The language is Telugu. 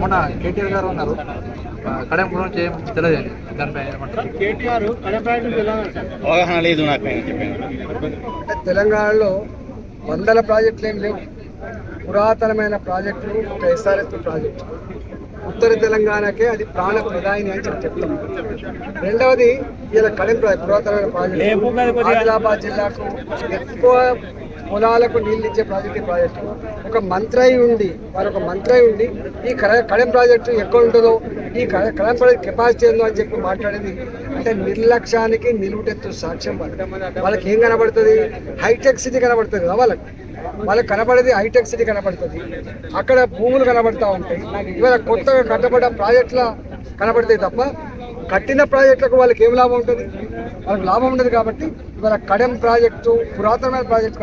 మొన్న కేటీఆర్ గారు ఉన్నారు. కడెం గురించి ఏం తెలియదు దానిపై అవగాహన లేదు నాకు తెలంగాణలో వందల ప్రాజెక్టులు ఏం లేవు. పురాతనమైన ప్రాజెక్టులు ఒక ఎస్ఆర్ఎస్ ప్రాజెక్టు. ఉత్తర తెలంగాణకే అది ప్రాణ ప్రధాని అని చెప్పి చెప్తాం రెండవది ఇలా కడెం ప్రాజెక్ట్ పురాతనమైన ప్రాజెక్టు. ఆదిలాబాద్ జిల్లాకు ఎక్కువ పొలాలకు నీళ్ళు ఇచ్చే ప్రాజెక్ట్ ఈ ప్రాజెక్టు. ఒక మంత్రై ఉండి వారు ఒక మంత్రై ఉండి ఈ కడ- కడెం ప్రాజెక్టు ఎక్కడ ఉంటుందో ఈ కడ- కడెం ప్రాజెక్ట్ కెపాసిటీ ఉందో అని చెప్పి మాట్లాడేది. అంటే నిర్లక్ష్యానికి నిలువుటెత్తు సాక్ష్యం వాళ్ళకి. వాళ్ళకి ఏం కనబడుతుంది? హైటెక్ సిటీ కనబడుతుంది కదా వాళ్ళకి. వాళ్ళకి కనబడేది హైటెక్ సిటీ కనబడుతుంది. అక్కడ భూములు కనబడతా ఉంటాయి. ఇవాళ కొత్తగా కట్టబడ్డ ప్రాజెక్టుల కనబడతాయి తప్ప కట్టిన ప్రాజెక్టులకు వాళ్ళకి ఏం లాభం ఉంటుంది? వాళ్ళకి లాభం ఉండదు కాబట్టి ఇవాళ కడెం ప్రాజెక్టు పురాతనమైన ప్రాజెక్టు